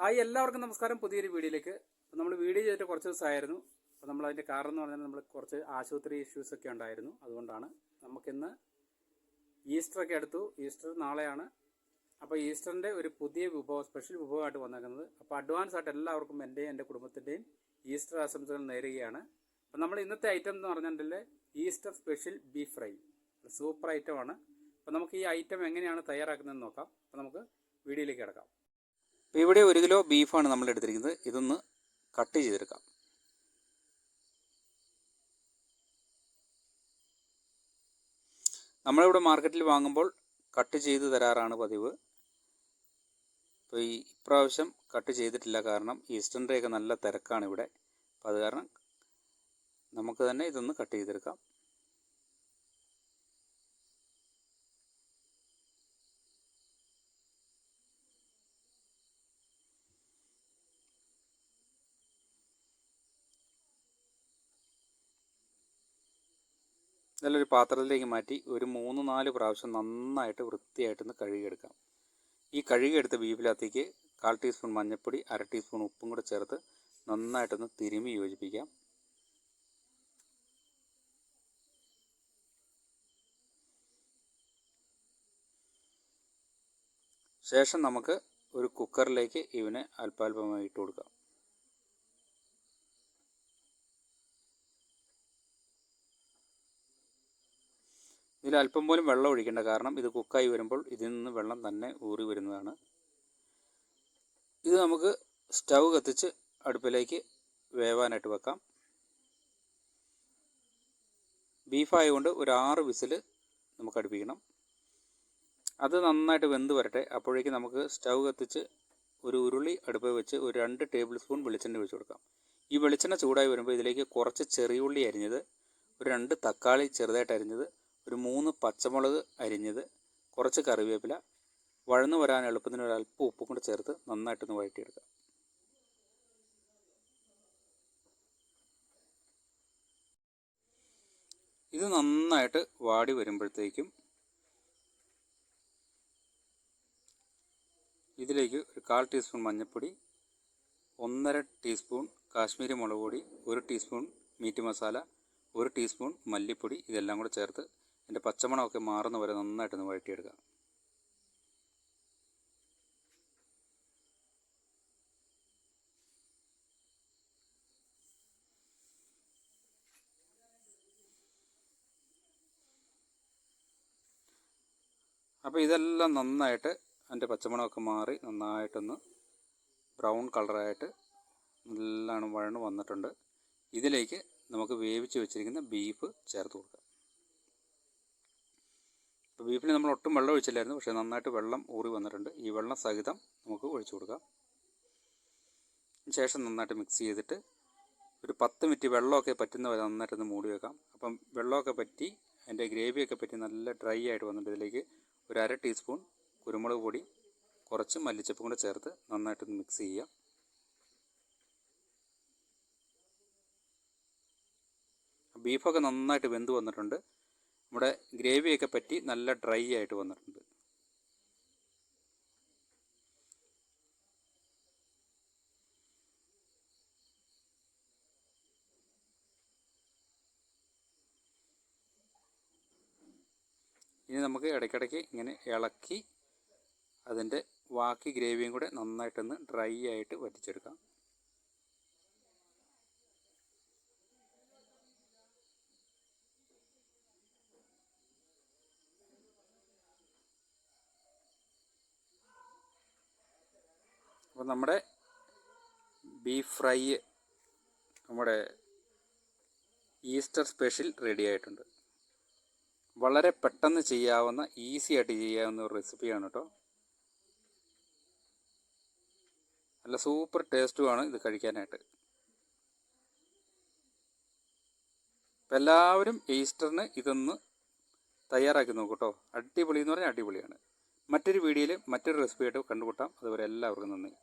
Hi എല്ലാവർക്കും നമസ്കാരം. പുതിയൊരു വീഡിയോയിലേക്ക്. നമ്മൾ വീഡിയോ ചെയ്തിട്ട് കുറച്ച് ദിവസമായിരുന്നു. അപ്പോൾ നമ്മൾ അതിന്റെ കാരണം എന്ന് പറഞ്ഞാൽ നമ്മൾ കുറച്ച് ആശുപത്രി ഇഷ്യൂസ് ഒക്കെ ഉണ്ടായിരുന്നു. അതുകൊണ്ടാണ് നമുക്കിന്ന് ഈസ്റ്റർ ഒക്കെ അടുത്തു ഈസ്റ്റർ നാളെയാണ്. അപ്പോൾ ഈസ്റ്ററിന്റെ ഒരു പുതിയ വിഭവം സ്പെഷ്യൽ വിഭവമായിട്ട് വന്നേക്കുന്നത്. അപ്പോൾ അഡ്വാൻസ് ആയിട്ട് എല്ലാവർക്കും എന്റെയും എന്റെ കുടുംബത്തിന്റെയും ഈസ്റ്റർ ആശംസകൾ നേരുകയാണ്. അപ്പോൾ നമ്മൾ ഇന്നത്തെ ഐറ്റം എന്ന് പറഞ്ഞിട്ടുണ്ടെങ്കിൽ Easter special beef fry super ഐറ്റമാണ് അപ്പോൾ നമുക്ക് ഈ ഐറ്റം എങ്ങനെയാണ് തയ്യാറാക്കുന്നതെന്ന് നോക്കാം. അപ്പോൾ നമുക്ക് വീഡിയോയിലേക്ക് കിടക്കാം. അപ്പോൾ ഇവിടെ ഒരു കിലോ ബീഫാണ് നമ്മൾ എടുത്തിരിക്കുന്നത്. ഇതൊന്ന് കട്ട് ചെയ്തെടുക്കാം. നമ്മളിവിടെ മാർക്കറ്റിൽ വാങ്ങുമ്പോൾ കട്ട് ചെയ്ത് തരാറാണ് പതിവ്. അപ്പോൾ ഈ ഇപ്രാവശ്യം കട്ട് ചെയ്തിട്ടില്ല കാരണം ഈസ്റ്ററിന്റെയൊക്കെ നല്ല തിരക്കാണ് ഇവിടെ. അപ്പോൾ അത് കാരണം നമുക്ക് തന്നെ ഇതൊന്ന് കട്ട് ചെയ്തെടുക്കാം. നല്ലൊരു പാത്രത്തിലേക്ക് മാറ്റി ഒരു മൂന്ന് നാല് പ്രാവശ്യം നന്നായിട്ട് വൃത്തിയായിട്ടൊന്ന് കഴുകിയെടുക്കാം. ഈ കഴുകിയെടുത്ത ബീഫിലകത്തേക്ക് കാൽ ടീസ്പൂൺ മഞ്ഞൾപ്പൊടി അര ടീസ്പൂൺ ഉപ്പും കൂടെ ചേർത്ത് നന്നായിട്ടൊന്ന് തിരുമി യോജിപ്പിക്കാം. ശേഷം നമുക്ക് ഒരു കുക്കറിലേക്ക് ഇവനെ അല്പാൽപമായി ഇട്ട് കൊടുക്കാം ഇതിൽ അല്പം പോലും വെള്ളം ഒഴിക്കേണ്ട കാരണം ഇത് കുക്കായി വരുമ്പോൾ ഇതിൽ നിന്ന് വെള്ളം തന്നെ ഊറി വരുന്നതാണ്. ഇത് നമുക്ക് സ്റ്റൗ കത്തിച്ച് അടുപ്പിലേക്ക് വേവാനായിട്ട് വെക്കാം. ബീഫായതുകൊണ്ട് ഒരു ആറ് വിസിൽ നമുക്ക് അടുപ്പിക്കണം. അത് നന്നായിട്ട് വെന്ത് വരട്ടെ. അപ്പോഴേക്ക് നമുക്ക് സ്റ്റൗ കത്തിച്ച് ഒരു ഉരുളി അടുപ്പ് വെച്ച് ഒരു രണ്ട് ടേബിൾ സ്പൂൺ വെളിച്ചെണ്ണ ഒഴിച്ച് കൊടുക്കാം. ഈ വെളിച്ചെണ്ണ ചൂടായി വരുമ്പോൾ ഇതിലേക്ക് കുറച്ച് ചെറിയുള്ളി അരിഞ്ഞത് ഒരു രണ്ട് തക്കാളി ചെറുതായിട്ട് അരിഞ്ഞത് ഒരു മൂന്ന് പച്ചമുളക് അരിഞ്ഞത് കുറച്ച് കറിവേപ്പില വഴന്നു വരാൻ എളുപ്പത്തിന് ഒരു അല്പം ഉപ്പും കൂടെ ചേർത്ത് നന്നായിട്ടൊന്ന് വഴറ്റിയെടുക്കുക ഇത് നന്നായിട്ട് വാടി വരുമ്പോഴത്തേക്കും ഇതിലേക്ക് ഒരു കാൽ ടീസ്പൂൺ മഞ്ഞൾപ്പൊടി ഒന്നര ടീസ്പൂൺ കാശ്മീരി മുളക് പൊടി ഒരു ടീസ്പൂൺ മീറ്റ് മസാല ഒരു ടീസ്പൂൺ മല്ലിപ്പൊടി ഇതെല്ലാം കൂടെ ചേർത്ത് അതിന്റെ പച്ചമണമൊക്കെ മാറുന്ന വരെ നന്നായിട്ടൊന്ന് വഴറ്റിയെടുക്കുക അപ്പോൾ ഇതെല്ലാം നന്നായിട്ട് അതിന്റെ പച്ചമണമൊക്കെ മാറി നന്നായിട്ടൊന്ന് ബ്രൗൺ കളറായിട്ട് നല്ലോണം വഴണ് വന്നിട്ടുണ്ട്. ഇതിലേക്ക് നമുക്ക് വേവിച്ച് വെച്ചിരിക്കുന്ന ബീഫ് ചേർത്ത് കൊടുക്കാം. ഇപ്പോൾ ബീഫിന് നമ്മൾ ഒട്ടും വെള്ളം ഒഴിച്ചില്ലായിരുന്നു പക്ഷേ നന്നായിട്ട് വെള്ളം ഊറി വന്നിട്ടുണ്ട്. ഈ വെള്ളം സഹിതം നമുക്ക് ഒഴിച്ചു കൊടുക്കാം. ശേഷം നന്നായിട്ട് മിക്സ് ചെയ്തിട്ട് ഒരു പത്ത് മിനിറ്റ് വെള്ളമൊക്കെ പറ്റുന്ന വരെ നന്നായിട്ടൊന്ന് മൂടി വെക്കാം. അപ്പം വെള്ളമൊക്കെ പറ്റി അതിന്റെ ഗ്രേവിയൊക്കെ പറ്റി നല്ല ഡ്രൈ ആയിട്ട് വന്നിട്ട് ഇതിലേക്ക് ഒരു അര ടീസ്പൂൺ കുരുമുളക് പൊടി കുറച്ച് മല്ലിച്ചപ്പും കൂടെ ചേർത്ത് നന്നായിട്ടൊന്ന് മിക്സ് ചെയ്യുക. ബീഫൊക്കെ നന്നായിട്ട് വെന്ത് വന്നിട്ടുണ്ട്. നമ്മുടെ ഗ്രേവിയൊക്കെ പറ്റി നല്ല ഡ്രൈ ആയിട്ട് വന്നിട്ടുണ്ട്. ഇനി നമുക്ക് ഇടയ്ക്കിടയ്ക്ക് ഇങ്ങനെ ഇളക്കി അതിന്റെ ബാക്കി ഗ്രേവിയും കൂടെ നന്നായിട്ടൊന്ന് ഡ്രൈ ആയിട്ട് വറ്റിച്ചെടുക്കാം. അപ്പോൾ നമ്മുടെ ബീഫ് ഫ്രൈ നമ്മുടെ ഈസ്റ്റർ സ്പെഷ്യൽ റെഡി ആയിട്ടുണ്ട്. വളരെ പെട്ടെന്ന് ചെയ്യാവുന്ന ഈസി ആയിട്ട് ചെയ്യാവുന്ന ഒരു റെസിപ്പിയാണ് കേട്ടോ നല്ല സൂപ്പർ ടേസ്റ്റുമാണ് ഇത് കഴിക്കാനായിട്ട്. അപ്പം എല്ലാവരും ഈസ്റ്ററിന് ഇതൊന്ന് തയ്യാറാക്കി നോക്കൂ കേട്ടോ അടിപൊളി എന്ന് പറഞ്ഞാൽ അടിപൊളിയാണ്. മറ്റൊരു വീഡിയോയിൽ മറ്റൊരു റെസിപ്പി ആയിട്ട് കണ്ടുമുട്ടാം. അതുവരെ എല്ലാവർക്കും നന്ദി.